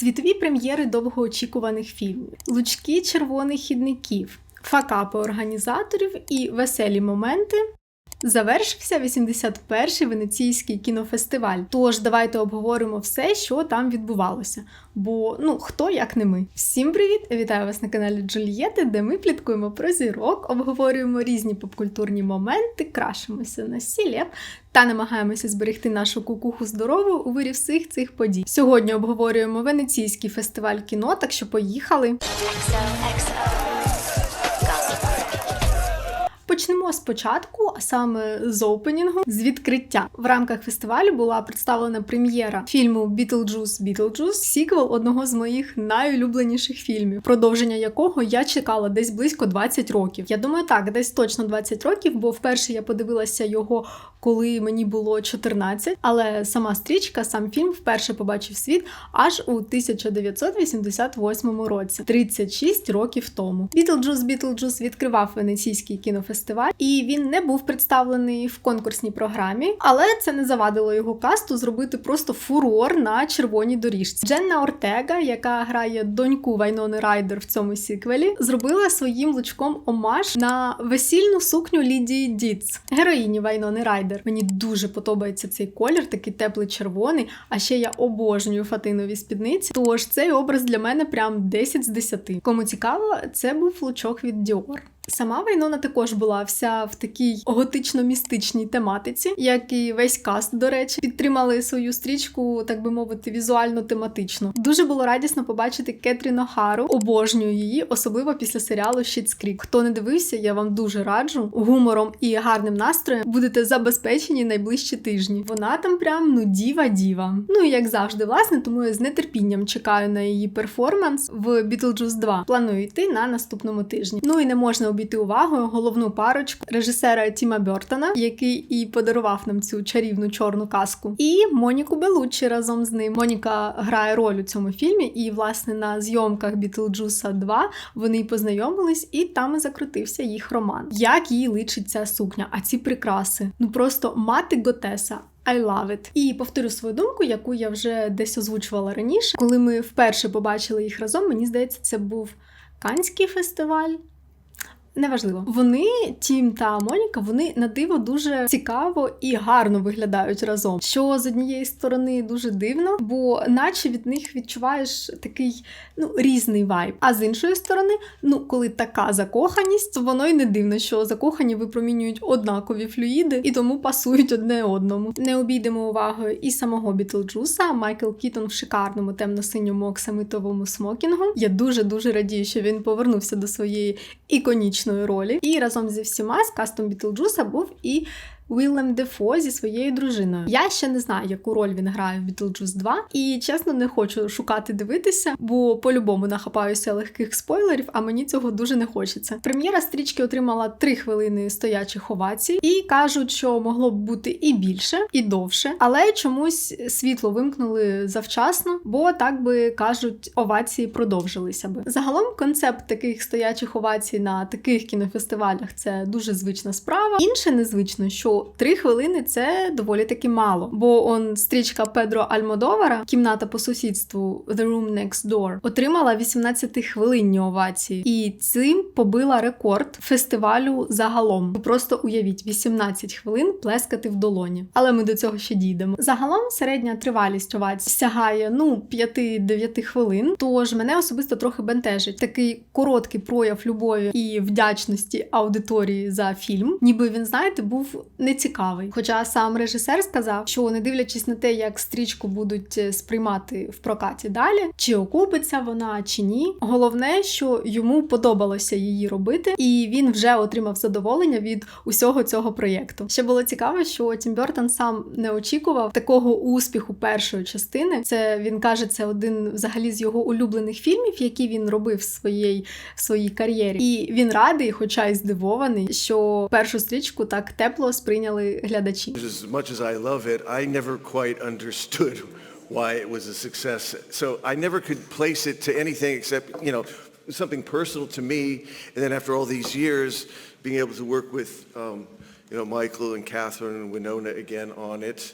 світові прем'єри довгоочікуваних фільмів, лучки червоних хідників, факапи організаторів і веселі моменти. Завершився 81-й венеційський кінофестиваль. Тож давайте обговоримо все, що там відбувалося. Бо ну хто як не ми. Всім привіт! Вітаю вас на каналі Джульєти, де ми пліткуємо про зірок, обговорюємо різні попкультурні моменти, крашимося на сілеп та намагаємося зберегти нашу кукуху здорову у вирі всіх цих подій. Сьогодні обговорюємо венеційський фестиваль кіно, так що поїхали. Почнемо спочатку, а саме з опенінгу, з відкриття. В рамках фестивалю була представлена прем'єра фільму Бітлджус Бітлджус, сіквел одного з моїх найулюбленіших фільмів, продовження якого я чекала десь близько 20 років. Я думаю, так, десь точно 20 років, бо вперше я подивилася його, коли мені було 14, але сама стрічка, сам фільм вперше побачив світ аж у 1988 році, 36 років тому. Бітлджус Бітлджус відкривав венеційський кінофестиваль фестиваль, і він не був представлений в конкурсній програмі, але це не завадило його касту зробити просто фурор на червоній доріжці. Дженна Ортега, яка грає доньку Вайнони Райдер в цьому сіквелі, зробила своїм лучком омаж на весільну сукню Лідії Діц, героїні Вайнони Райдер. Мені дуже подобається цей колір, такий теплий червоний. А ще я обожнюю фатинові спідниці. Тож цей образ для мене прям 10 з 10. Кому цікаво, це був лучок від Dior. Сама Вайнона також була вся в такій готично-містичній тематиці, як і весь каст, до речі, підтримали свою стрічку, так би мовити, візуально-тематично. Дуже було радісно побачити Кетрін Охару, обожнюю її, особливо після серіалу Schitt's Creek. Хто не дивився, я вам дуже раджу. Гумором і гарним настроєм будете забезпечені найближчі тижні. Вона там прям ну діва-діва. Ну і як завжди, власне, тому я з нетерпінням чекаю на її перформанс в Beetlejuice 2. Планую йти на наступному тижні. Ну і не можна обійти увагою головну парочку режисера Тіма Бертона, який і подарував нам цю чарівну чорну казку, і Моніку Белуччі разом з ним. Моніка грає роль у цьому фільмі, і власне на зйомках Бітлджуса 2 вони й познайомились, і там і закрутився їх роман. Як їй личить ця сукня, а ці прикраси? Ну просто мати Готеса. I love it. І повторю свою думку, яку я вже десь озвучувала раніше. Коли ми вперше побачили їх разом, мені здається, це був Канський фестиваль. Неважливо, вони, Тім та Моніка, вони на диво дуже цікаво і гарно виглядають разом. Що з однієї сторони дуже дивно, бо наче від них відчуваєш такий ну різний вайб. А з іншої сторони, ну коли така закоханість, то воно й не дивно, що закохані випромінюють однакові флюїди і тому пасують одне одному. Не обійдемо увагою і самого Бітлджуса. Майкл Кітон в шикарному темно-синьому оксамитовому смокінгу. Я дуже дуже радію, що він повернувся до своєї іконічної ролі. І разом зі всіма з кастом Бітлджуса був і Уіллем Дефо зі своєю дружиною. Я ще не знаю, яку роль він грає в Beetlejuice 2, і чесно не хочу шукати дивитися, бо по-любому нахапаюся легких спойлерів, а мені цього дуже не хочеться. Прем'єра стрічки отримала 3 хвилини стоячих овацій, і кажуть, що могло б бути і більше, і довше, але чомусь світло вимкнули завчасно, бо так би кажуть, овації продовжилися би. Загалом концепт таких стоячих овацій на таких кінофестивалях це дуже звична справа. Інше незвично, що три хвилини це доволі таки мало. Бо он стрічка Педро Альмодовара, кімната по сусідству The Room Next Door, отримала 18-хвилинні овації, і цим побила рекорд фестивалю загалом. Ви просто уявіть 18 хвилин плескати в долоні. Але ми до цього ще дійдемо. Загалом середня тривалість овацій сягає ну 5-9 хвилин. Тож мене особисто трохи бентежить такий короткий прояв любові і вдячності аудиторії за фільм, ніби він, знаєте, був нецікавий. Хоча сам режисер сказав, що не дивлячись на те, як стрічку будуть е, сприймати в прокаті далі, чи окупиться вона, чи ні. Головне, що йому подобалося її робити, і він вже отримав задоволення від усього цього проєкту. Ще було цікаво, що Тім Бертон сам не очікував такого успіху першої частини. Це він каже, це один взагалі з його улюблених фільмів, які він робив в своїй в своїй кар'єрі. І він радий, хоча й здивований, що першу стрічку так тепло сприйняв сприйняли глядачі. As much as I love it, I never quite understood why it was a success. So I never could place it to anything except, you know, something personal to me. And then after all these years, being able to work with, um, you know, Michael and Catherine and Winona again on it,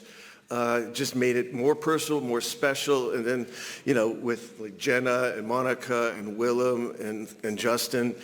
uh, just made it more personal, more special. And then, you know, with like Jenna and Monica and Willem and, and Justin,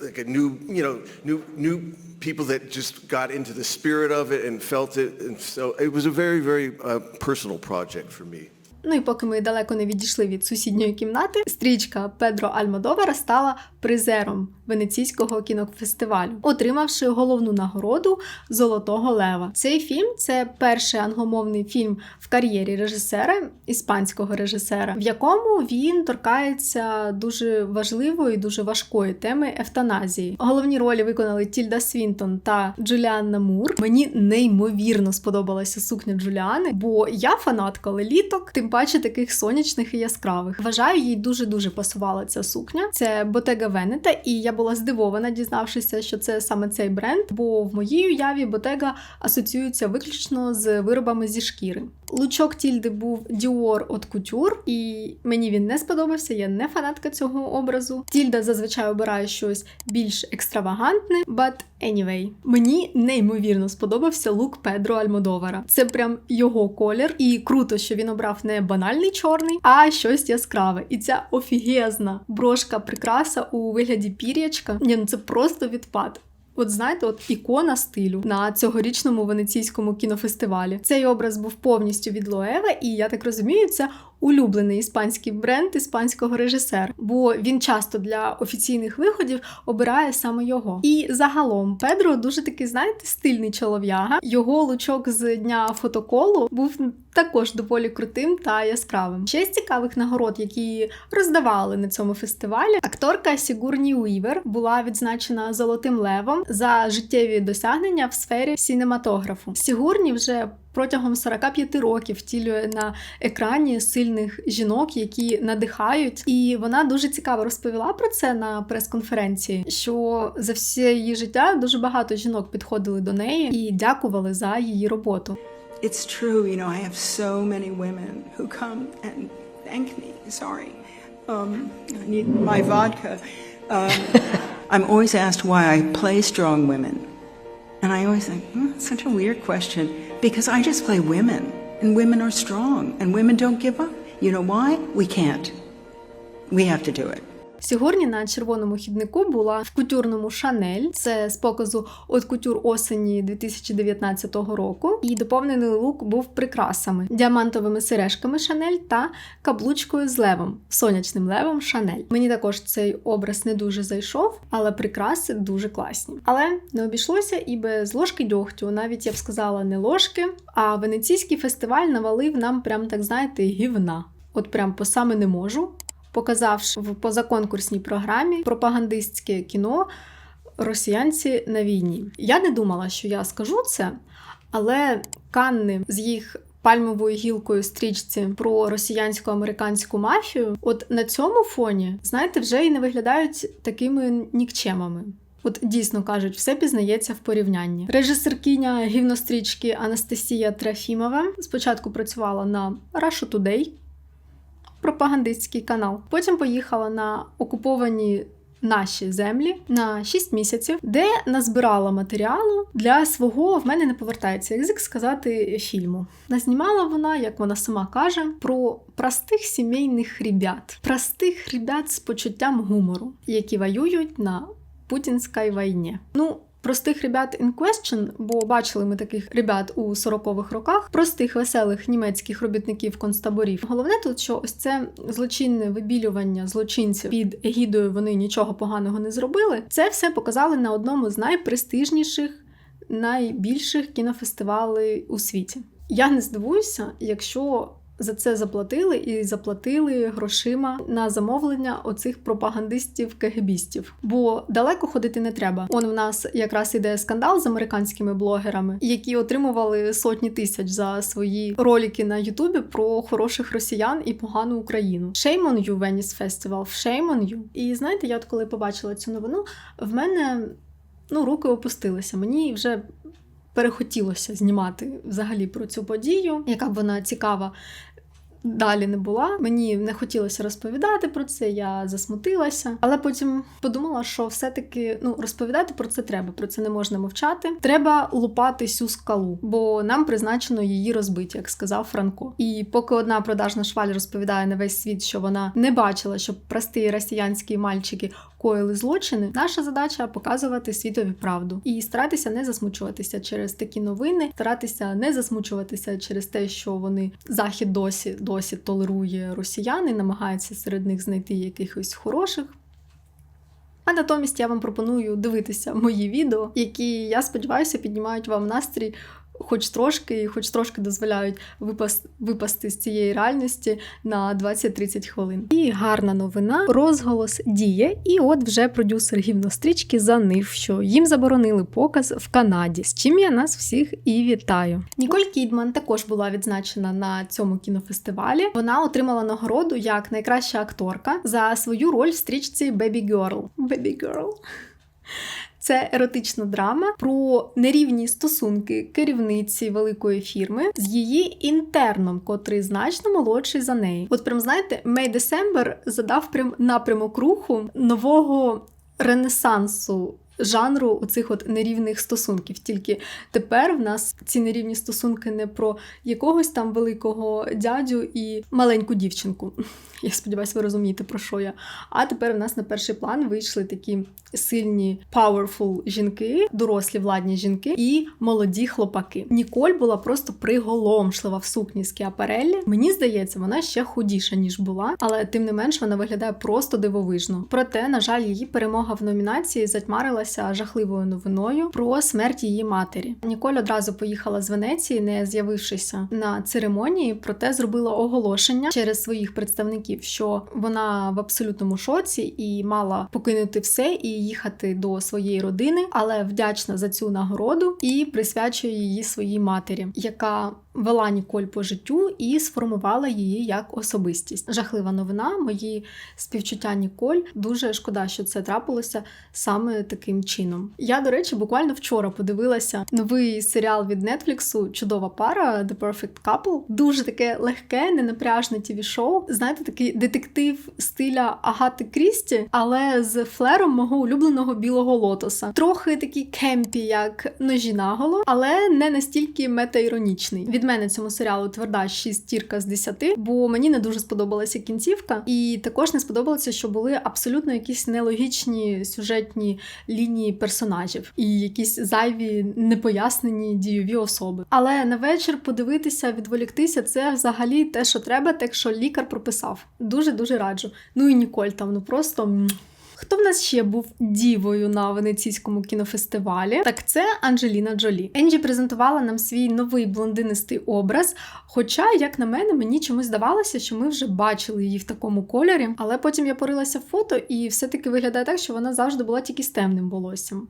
like a new, you know, new, new people that just got into the spirit of it and felt it. And so it was a very, very uh, personal project for me. Ну і поки ми далеко не відійшли від сусідньої кімнати, стрічка Педро Альмодовера стала призером венеційського кінофестивалю, отримавши головну нагороду Золотого Лева. Цей фільм це перший англомовний фільм в кар'єрі режисера, іспанського режисера, в якому він торкається дуже важливої, дуже важкої теми евтаназії. Головні ролі виконали Тільда Свінтон та Джуліанна Мур. Мені неймовірно сподобалася сукня Джуліани, бо я фанатка леліток, тим паче таких сонячних і яскравих. Вважаю, їй дуже дуже пасувала ця сукня. Це Bottega Veneta, і я була здивована, дізнавшися, що це саме цей бренд, бо в моїй уяві ботега асоціюється виключно з виробами зі шкіри. Лучок Тільди був Dior Haute Couture, і мені він не сподобався. Я не фанатка цього образу. Тільда зазвичай обирає щось більш екстравагантне, but anyway. Мені неймовірно сподобався лук Педро Альмодовара. Це прям його колір, і круто, що він обрав не банальний чорний, а щось яскраве. І ця офігезна брошка прикраса у вигляді пір'ячка. Ні, ну це просто відпад. От знаєте, от ікона стилю на цьогорічному венеційському кінофестивалі. Цей образ був повністю від Лоева, і я так розумію, це улюблений іспанський бренд іспанського режисера, бо він часто для офіційних виходів обирає саме його. І загалом Педро дуже такий, знаєте, стильний чолов'яга. Його лучок з дня фотоколу був також доволі крутим та яскравим. Ще з цікавих нагород, які роздавали на цьому фестивалі, акторка Сігурні Уівер була відзначена Золотим Левом за життєві досягнення в сфері сінематографу. Сігурні вже протягом 45 років втілює на екрані сильних жінок, які надихають. І вона дуже цікаво розповіла про це на прес-конференції, що за все її життя дуже багато жінок підходили до неї і дякували за її роботу. It's true, you know, I have so many women who come and thank me. Sorry. Um, I need my vodka. Um, I'm always asked why I play strong women. And I always think, hmm, such a weird question. Because I just play women, and women are strong, and women don't give up. You know why? We can't. We have to do it. Сьогодні на червоному хіднику була в кутюрному Шанель. Це з показу от кутюр осені 2019 року. І доповнений лук був прикрасами, діамантовими сережками Шанель та каблучкою з левом, сонячним левом Шанель. Мені також цей образ не дуже зайшов, але прикраси дуже класні. Але не обійшлося і без ложки дьогтю, навіть я б сказала, не ложки. А венеційський фестиваль навалив нам прям так знаєте гівна. От прям по саме не можу показавши в позаконкурсній програмі пропагандистське кіно Росіянці на війні. Я не думала, що я скажу це, але Канни з їх. Пальмовою гілкою стрічці про росіянсько-американську мафію, от на цьому фоні, знаєте, вже і не виглядають такими нікчемами. От дійсно кажуть, все пізнається в порівнянні. Режисеркиня гівнострічки Анастасія Трофімова спочатку працювала на Russia Today, пропагандистський канал. Потім поїхала на окуповані наші землі на 6 місяців, де назбирала матеріалу для свого в мене не повертається язик сказати фільму. Назнімала вона, як вона сама каже, про простих сімейних ребят, простих ребят з почуттям гумору, які воюють на путінській війні. Ну. Простих ребят in question, бо бачили ми таких ребят у 40-х роках, простих веселих німецьких робітників концтаборів. Головне тут, що ось це злочинне вибілювання злочинців під егідою вони нічого поганого не зробили. Це все показали на одному з найпрестижніших, найбільших кінофестивалей у світі. Я не здивуюся, якщо за це заплатили і заплатили грошима на замовлення оцих пропагандистів кегебістів. Бо далеко ходити не треба. Он в нас якраз іде скандал з американськими блогерами, які отримували сотні тисяч за свої ролики на Ютубі про хороших росіян і погану Україну. Shame on you, Venice Festival, shame on you. І знаєте, я от коли побачила цю новину, в мене ну руки опустилися. Мені вже перехотілося знімати взагалі про цю подію, яка б вона цікава далі не була. Мені не хотілося розповідати про це, я засмутилася. Але потім подумала, що все-таки ну розповідати про це треба. Про це не можна мовчати. Треба лупати цю скалу, бо нам призначено її розбити, як сказав Франко. І поки одна продажна шваль розповідає на весь світ, що вона не бачила, щоб прості росіянські мальчики коїли злочини. Наша задача показувати світові правду і старатися не засмучуватися через такі новини, старатися не засмучуватися через те, що вони захід досі досі толерує росіян і намагається серед них знайти якихось хороших. А натомість я вам пропоную дивитися мої відео, які я сподіваюся піднімають вам настрій. Хоч трошки, хоч трошки дозволяють випас, випасти з цієї реальності на 20-30 хвилин. І гарна новина. Розголос діє. І от вже продюсер гівнострічки занив, що їм заборонили показ в Канаді, з чим я нас всіх і вітаю. Ніколь Кідман також була відзначена на цьому кінофестивалі. Вона отримала нагороду як найкраща акторка за свою роль в стрічці Baby Girl. Baby Girl. Це еротична драма про нерівні стосунки керівниці великої фірми з її інтерном, котрий значно молодший за неї. От прям знаєте, Мей Десембер задав прям напрямок руху нового ренесансу. Жанру оцих от нерівних стосунків. Тільки тепер в нас ці нерівні стосунки не про якогось там великого дядю і маленьку дівчинку. Я сподіваюся, ви розумієте, про що я. А тепер в нас на перший план вийшли такі сильні powerful жінки, дорослі владні жінки і молоді хлопаки. Ніколь була просто приголомшлива в сукні з Кіапареллі. Мені здається, вона ще худіша, ніж була, але тим не менш вона виглядає просто дивовижно. Проте, на жаль, її перемога в номінації затьмарилася жахливою новиною про смерть її матері. Ніколь одразу поїхала з Венеції, не з'явившися на церемонії, проте зробила оголошення через своїх представників що вона в абсолютному шоці і мала покинути все і їхати до своєї родини, але вдячна за цю нагороду і присвячує її своїй матері, яка вела Ніколь по життю і сформувала її як особистість. Жахлива новина. Мої співчуття Ніколь. Дуже шкода, що це трапилося саме таким чином. Я, до речі, буквально вчора подивилася новий серіал від Нетфліксу Чудова пара The Perfect Couple. Дуже таке легке, ненапряжне тіві шоу. Знаєте, такий детектив стиля Агати Крісті, але з флером мого улюбленого білого лотоса. Трохи такий кемпі, як ножі наголо, але не настільки метаіронічний. Від мене цьому серіалу тверда шістірка з 10, бо мені не дуже сподобалася кінцівка, і також не сподобалося, що були абсолютно якісь нелогічні сюжетні лінії персонажів і якісь зайві непояснені дійові особи. Але на вечір подивитися, відволіктися це взагалі те, що треба, так що лікар прописав. Дуже дуже раджу. Ну і Ніколь там, ну просто. Хто в нас ще був дівою на венеційському кінофестивалі? Так це Анджеліна Джолі. Енджі презентувала нам свій новий блондинистий образ. Хоча, як на мене, мені чомусь здавалося, що ми вже бачили її в такому кольорі. Але потім я порилася в фото, і все-таки виглядає так, що вона завжди була тільки з темним волоссям.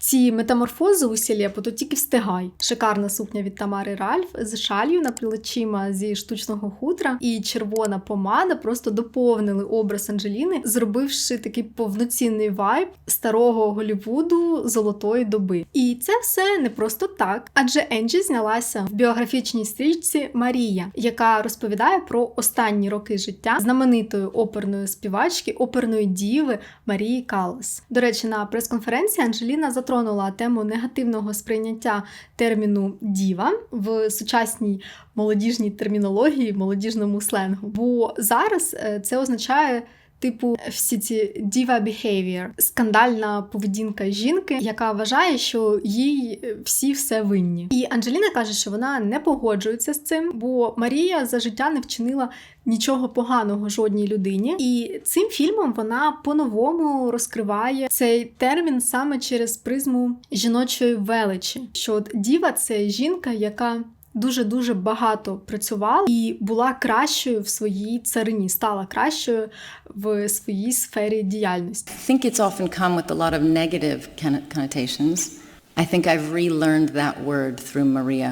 Ці метаморфози у сілепу то тільки встигай. Шикарна сукня від Тамари Ральф з шалью на плечима зі штучного хутра, і червона помада просто доповнили образ Анджеліни, зробивши такий повноцінний вайб старого Голівуду золотої доби. І це все не просто так, адже Енджі знялася в біографічній стрічці Марія, яка розповідає про останні роки життя знаменитої оперної співачки, оперної діви Марії Каллас. До речі, на прес-конференції Анджеліна затронула тему негативного сприйняття терміну діва в сучасній молодіжній термінології, молодіжному сленгу. Бо зараз е, це означає. Типу, всі ці diva behavior, скандальна поведінка жінки, яка вважає, що їй всі все винні. І Анджеліна каже, що вона не погоджується з цим, бо Марія за життя не вчинила нічого поганого жодній людині. І цим фільмом вона по-новому розкриває цей термін саме через призму жіночої величі. Що от діва це жінка, яка дуже дуже багато працювала і була кращою в своїй царині, стала кращою в своїй сфері діяльності. I think it's often come with a lot of negative conno- connotations. I think I've relearned that word through Maria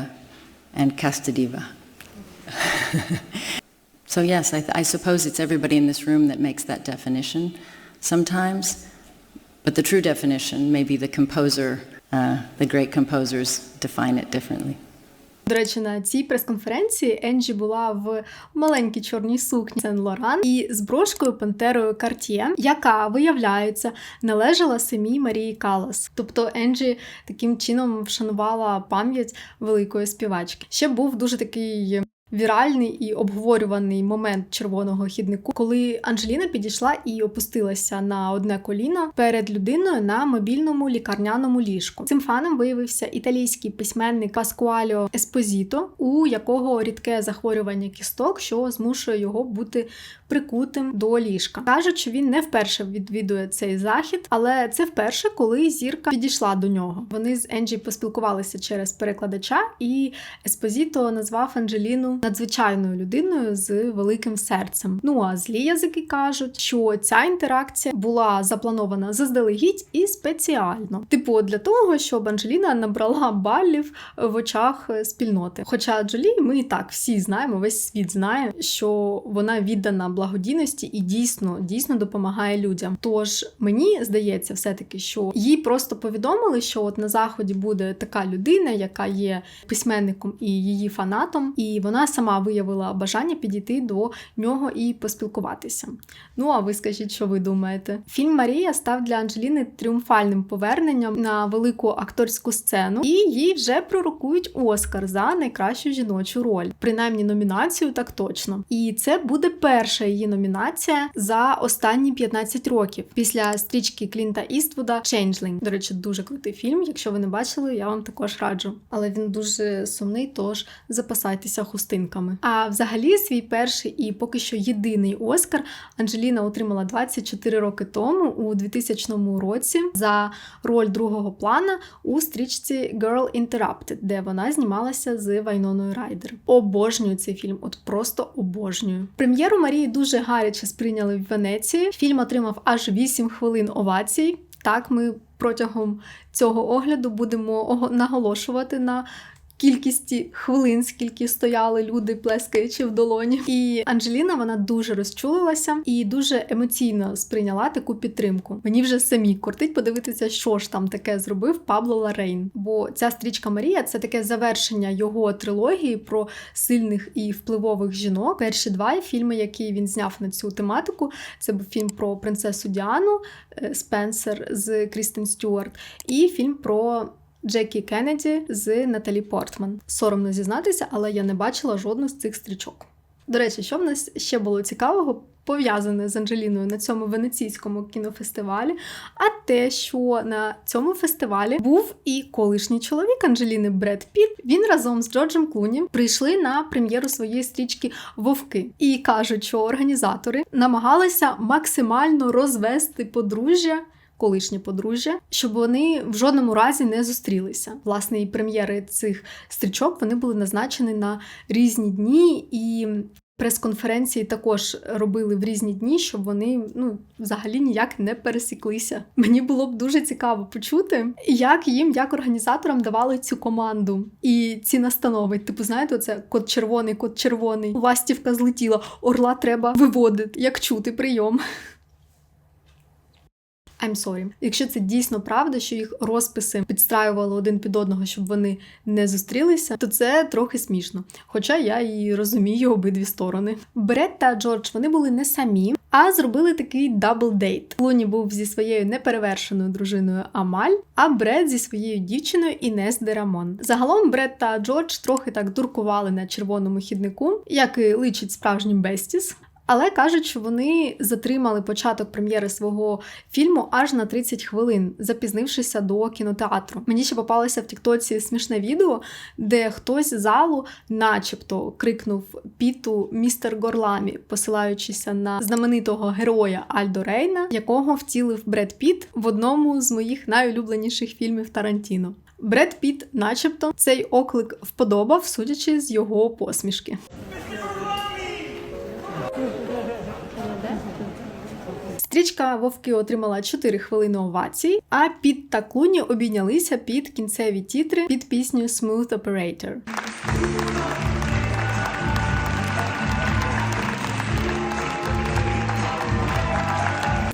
and Castadiva. so, yes, I, I suppose it's everybody in this room that makes that definition sometimes, but the true definition, maybe the composer, uh, the great composers define it differently. До речі, на цій прес-конференції Енджі була в маленькій чорній сукні Сен Лоран і з брошкою пантерою Карт'є, яка виявляється належала самій Марії Калас. Тобто Енджі таким чином вшанувала пам'ять великої співачки. Ще був дуже такий. Віральний і обговорюваний момент червоного хіднику, коли Анджеліна підійшла і опустилася на одне коліно перед людиною на мобільному лікарняному ліжку. Цим фаном виявився італійський письменник Паскуальо Еспозіто, у якого рідке захворювання кісток, що змушує його бути прикутим до ліжка. Кажуть, що він не вперше відвідує цей захід, але це вперше, коли зірка підійшла до нього. Вони з Енджі поспілкувалися через перекладача, і Еспозіто назвав Анджеліну надзвичайною людиною з великим серцем. Ну а злі язики кажуть, що ця інтеракція була запланована заздалегідь і спеціально, типу для того, щоб Анджеліна набрала балів в очах спільноти. Хоча Джолі, ми і так всі знаємо, весь світ знає, що вона віддана благодійності і дійсно дійсно допомагає людям. Тож мені здається, все-таки, що їй просто повідомили, що от на заході буде така людина, яка є письменником і її фанатом, і вона сама виявила бажання підійти до нього і поспілкуватися. Ну а ви скажіть, що ви думаєте? Фільм Марія став для Анджеліни тріумфальним поверненням на велику акторську сцену, і їй вже пророкують Оскар за найкращу жіночу роль, принаймні номінацію, так точно. І це буде перша її номінація за останні 15 років після стрічки Клінта Іствуда Changeling. До речі, дуже крутий фільм. Якщо ви не бачили, я вам також раджу. Але він дуже сумний, тож запасайтеся хустинками. А взагалі, свій перший і поки що єдиний Оскар Анджеліна отримала 24 роки тому, у 2000 році, за роль другого плана у стрічці Girl Interrupted, де вона знімалася з Вайноною Райдер. Обожнюю цей фільм, от просто обожнюю. Прем'єру Марії дуже гаряче сприйняли в Венеції. Фільм отримав аж 8 хвилин овацій. Так, ми протягом цього огляду будемо наголошувати на кількісті хвилин, скільки стояли люди, плескаючи в долоні. І Анджеліна вона дуже розчулилася і дуже емоційно сприйняла таку підтримку. Мені вже самі кортить подивитися, що ж там таке зробив Пабло Ларейн. Бо ця стрічка Марія це таке завершення його трилогії про сильних і впливових жінок. Перші два фільми, які він зняв на цю тематику, це був фільм про принцесу Діану е, Спенсер з Крістен Стюарт, і фільм про. Джекі Кеннеді з Наталі Портман. Соромно зізнатися, але я не бачила жодну з цих стрічок. До речі, що в нас ще було цікавого, пов'язане з Анджеліною на цьому венеційському кінофестивалі, а те, що на цьому фестивалі був і колишній чоловік Анджеліни Бред Піт. Він разом з Джорджем Клуні прийшли на прем'єру своєї стрічки Вовки і кажуть, що організатори намагалися максимально розвести подружжя колишнє подружжя, щоб вони в жодному разі не зустрілися. Власне, і прем'єри цих стрічок вони були назначені на різні дні і. Прес-конференції також робили в різні дні, щоб вони ну взагалі ніяк не пересіклися. Мені було б дуже цікаво почути, як їм, як організаторам давали цю команду і ці настанови. Типу, знаєте, оце код червоний, код червоний. Ластівка злетіла, орла треба виводити, як чути прийом. I'm sorry. Якщо це дійсно правда, що їх розписи підстраювали один під одного, щоб вони не зустрілися, то це трохи смішно. Хоча я і розумію обидві сторони. Бред та Джордж вони були не самі, а зробили такий дабл-дейт. Клуні був зі своєю неперевершеною дружиною Амаль, а Бред зі своєю дівчиною Інес де Рамон. Загалом Бред та Джордж трохи так дуркували на червоному хіднику, як і личить справжнім Бестіс. Але кажуть, що вони затримали початок прем'єри свого фільму аж на 30 хвилин, запізнившися до кінотеатру. Мені ще попалося в Тіктоці смішне відео, де хтось з залу, начебто, крикнув Піту містер Горламі, посилаючися на знаменитого героя Альдо Рейна, якого втілив Бред Піт в одному з моїх найулюбленіших фільмів Тарантіно. Бред Піт, начебто, цей оклик вподобав, судячи з його посмішки. Стрічка Вовки отримала 4 хвилини овацій, а Піт та Клуні обійнялися під кінцеві тітри під пісню Smooth Operator.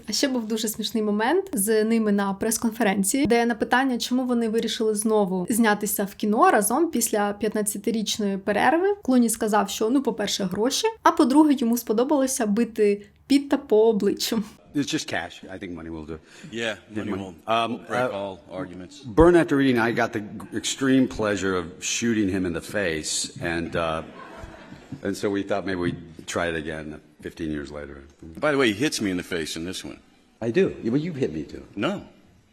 А ще був дуже смішний момент з ними на прес-конференції, де на питання, чому вони вирішили знову знятися в кіно разом після 15-річної перерви. Клуні сказав, що ну, по-перше, гроші, а по-друге, йому сподобалося бити Пітта по обличчю. It's just cash. I think money will do. Yeah, money money. will, Um, will break uh, all arguments. Burn after reading, I got the extreme pleasure of shooting him in the face, and uh, and so we thought maybe we'd try it again 15 years later. By the way, he hits me in the face in this one. I do. Well, you've hit me too. No.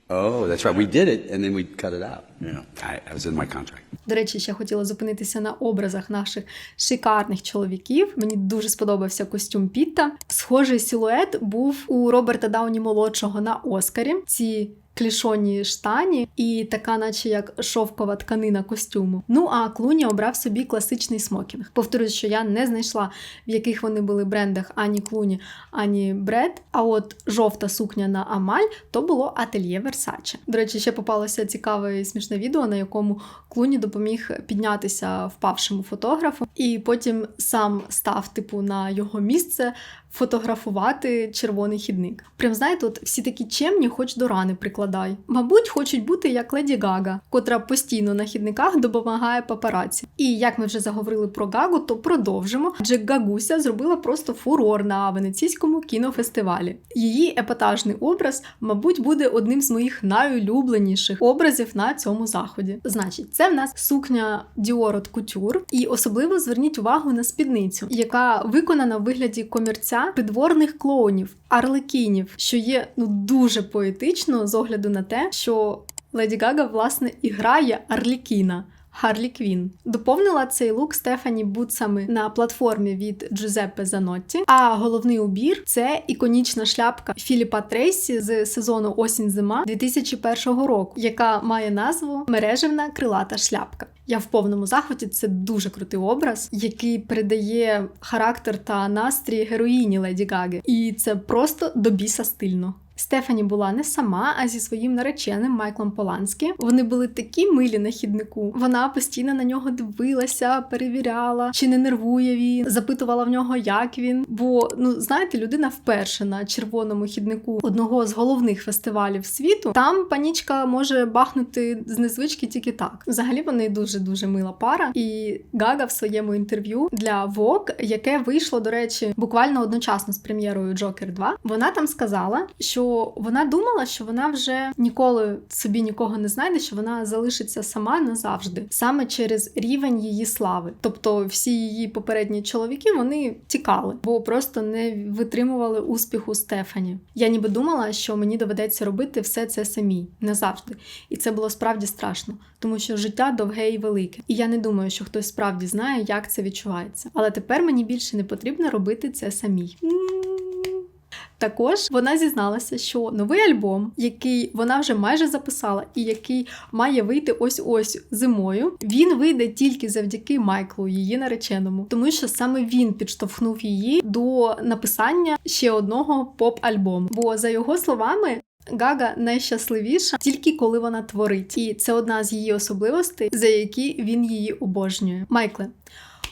Oh, that's right. We did it, and then we cut it out. Yeah. I, was in my contract. До речі, ще хотіла зупинитися на образах наших шикарних чоловіків. Мені дуже сподобався костюм Пітта. Схожий силует був у Роберта Дауні молодшого на Оскарі. Ці клішоні штані і така, наче як шовкова тканина костюму. Ну а Клуні обрав собі класичний смокінг. Повторюсь, що я не знайшла, в яких вони були брендах ані Клуні, ані Бред. А от жовта сукня на Амаль то було ательє Версаче. До речі, ще попалося цікаве і смішне відео, на якому Клуні допоміг піднятися впавшому фотографу, і потім сам став типу на його місце фотографувати червоний хідник. Прям знаєте, от всі такі чемні, хоч до рани прикладай. Мабуть, хочуть бути як Леді Гага, котра постійно на хідниках допомагає папараці. І як ми вже заговорили про Гагу, то продовжимо. Адже Гагуся зробила просто фурор на венеційському кінофестивалі. Її епатажний образ, мабуть, буде одним з моїх найулюбленіших образів на цьому заході. Значить, це в нас сукня Haute Couture, і особливо зверніть увагу на спідницю, яка виконана в вигляді комірця придворних клоунів, арлекінів, що є ну дуже поетично з огляду на те, що Леді Гага, власне, і грає Арлікіна. Харлі Квін доповнила цей лук Стефані бутсами на платформі від Джузеппе Занотті. А головний убір це іконічна шляпка Філіпа Трейсі з сезону Осінь-зима 2001 року, яка має назву Мережевна крилата шляпка. Я в повному захваті. Це дуже крутий образ, який передає характер та настрій героїні Леді Гаги. І це просто до біса стильно. Стефані була не сама, а зі своїм нареченим Майклом Поланські. Вони були такі милі на хіднику. Вона постійно на нього дивилася, перевіряла, чи не нервує він, запитувала в нього, як він. Бо ну знаєте, людина вперше на червоному хіднику одного з головних фестивалів світу. Там панічка може бахнути з незвички тільки так. Взагалі вони дуже дуже мила пара. І Гага в своєму інтерв'ю для Vogue, яке вийшло, до речі, буквально одночасно з прем'єрою Джокер 2, вона там сказала, що вона думала, що вона вже ніколи собі нікого не знайде, що вона залишиться сама назавжди, саме через рівень її слави. Тобто всі її попередні чоловіки вони тікали, бо просто не витримували успіху Стефані. Я ніби думала, що мені доведеться робити все це самій назавжди. І це було справді страшно, тому що життя довге і велике. І я не думаю, що хтось справді знає, як це відчувається. Але тепер мені більше не потрібно робити це самій. Також вона зізналася, що новий альбом, який вона вже майже записала, і який має вийти ось ось зимою, він вийде тільки завдяки Майклу, її нареченому, тому що саме він підштовхнув її до написання ще одного поп-альбому. Бо за його словами. Гага найщасливіша тільки коли вона творить, і це одна з її особливостей, за які він її обожнює. Майкле,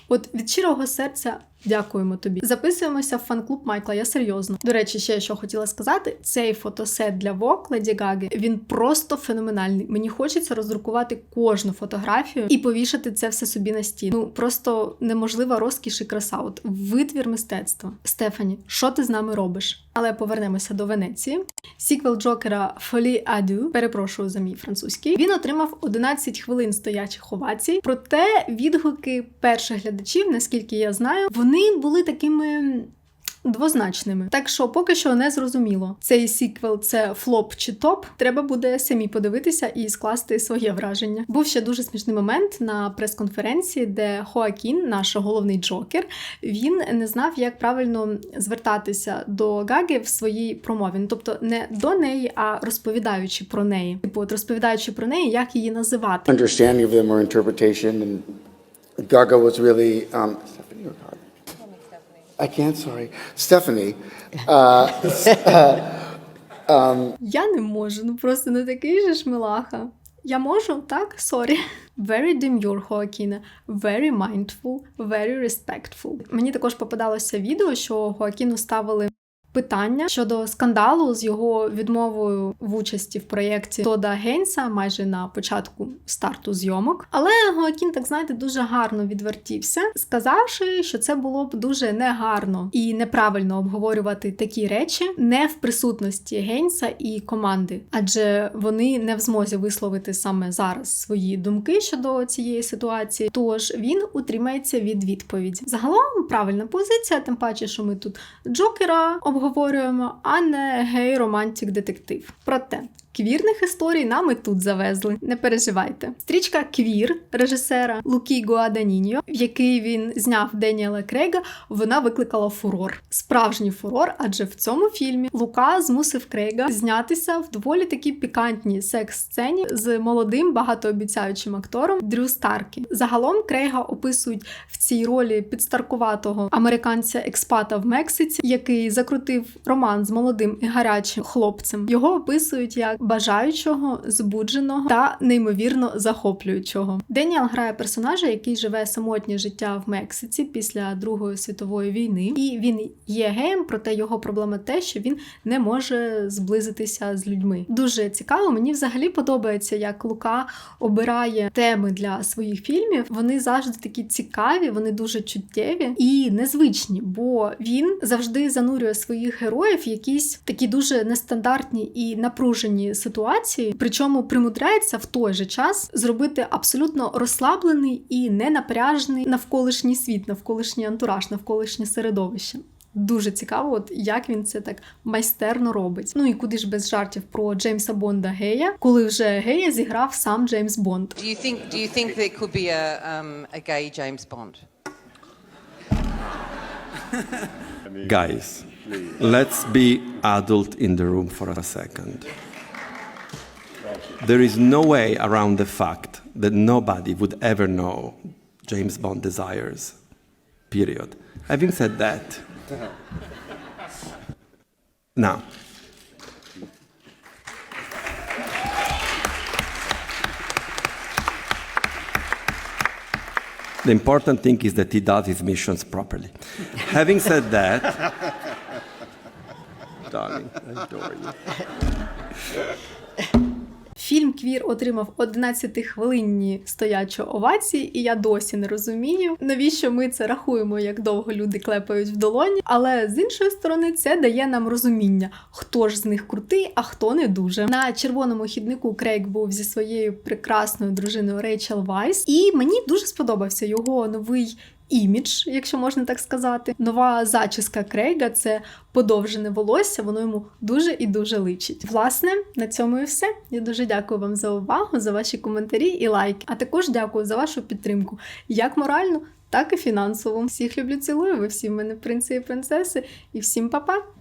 от від щирого серця дякуємо тобі. Записуємося в фан-клуб Майкла. Я серйозно. До речі, ще що хотіла сказати: цей фотосет для Vogue Леді Гаги він просто феноменальний. Мені хочеться роздрукувати кожну фотографію і повішати це все собі на стіну. Ну просто неможлива розкіш і краса. От витвір мистецтва. Стефані, що ти з нами робиш? Але повернемося до Венеції. Сіквел Джокера Фолі Аду, перепрошую за мій французький. Він отримав 11 хвилин стоячих овацій. Проте відгуки перших глядачів, наскільки я знаю, вони були такими. Двозначними, так що поки що не зрозуміло, цей сіквел це флоп чи топ. Треба буде самі подивитися і скласти своє враження. Був ще дуже смішний момент на прес-конференції, де Хоакін, наш головний джокер, він не знав, як правильно звертатися до Гаги в своїй промові. Ну, тобто не до неї, а розповідаючи про неї. Типу, от розповідаючи про неї, як її називати. understanding of them or interpretation. And Gaga was really um? I can't. Sorry, Stephanie. Uh, Я не можу, ну просто не такий же ж милаха. Я можу, так? Сорі. Very demure, Хоакіна, very mindful, very respectful. Мені також попадалося відео, що Хоакіну ставили питання щодо скандалу з його відмовою в участі в проєкті Тода Гейнса майже на початку старту зйомок. Але Гоакін, так знаєте, дуже гарно відвертівся, сказавши, що це було б дуже негарно і неправильно обговорювати такі речі не в присутності Гейнса і команди, адже вони не в змозі висловити саме зараз свої думки щодо цієї ситуації. Тож він утримається від відповіді. Загалом правильна позиція, тим паче, що ми тут Джокера обговорюємо, а не гей-романтик детектив. Проте. Квірних історій нам і тут завезли. Не переживайте. Стрічка Квір режисера Лукі Гуаданіньо, в який він зняв Деніела Крейга, вона викликала фурор. Справжній фурор, адже в цьому фільмі Лука змусив Крейга знятися в доволі такі пікантній секс-сцені з молодим багатообіцяючим актором Дрю Старкі. Загалом Крейга описують в цій ролі підстаркуватого американця-експата в Мексиці, який закрутив роман з молодим і гарячим хлопцем. Його описують як бажаючого, збудженого та неймовірно захоплюючого. Деніел грає персонажа, який живе самотнє життя в Мексиці після Другої світової війни, і він є геєм, проте його проблема те, що він не може зблизитися з людьми. Дуже цікаво. Мені взагалі подобається, як Лука обирає теми для своїх фільмів. Вони завжди такі цікаві, вони дуже чуттєві і незвичні, бо він завжди занурює своїх героїв в якісь такі дуже нестандартні і напружені ситуації, причому примудряється в той же час зробити абсолютно розслаблений і ненапряжний навколишній світ, навколишній антураж, навколишнє середовище. Дуже цікаво, от як він це так майстерно робить. Ну і куди ж без жартів про Джеймса Бонда Гея, коли вже Гея зіграв сам Джеймс Бонд. Do you think? Do you think there could be a um, a gay James Bond? Guys, let's be adult in the room for a second. There is no way around the fact that nobody would ever know James Bond desires. Period. Having said that, now, the important thing is that he does his missions properly. Having said that, darling, I adore you. Фільм Квір отримав 11-хвилинні стоячі овації, і я досі не розумію, навіщо ми це рахуємо, як довго люди клепають в долоні. Але з іншої сторони, це дає нам розуміння, хто ж з них крутий, а хто не дуже. На червоному хіднику Крейг був зі своєю прекрасною дружиною Рейчел Вайс, і мені дуже сподобався його новий. Імідж, якщо можна так сказати, нова зачіска Крейга це подовжене волосся, воно йому дуже і дуже личить. Власне, на цьому і все. Я дуже дякую вам за увагу, за ваші коментарі і лайки. А також дякую за вашу підтримку, як моральну, так і фінансову. Всіх люблю, цілую. Ви всі в мене принци і принцеси, і всім па-па!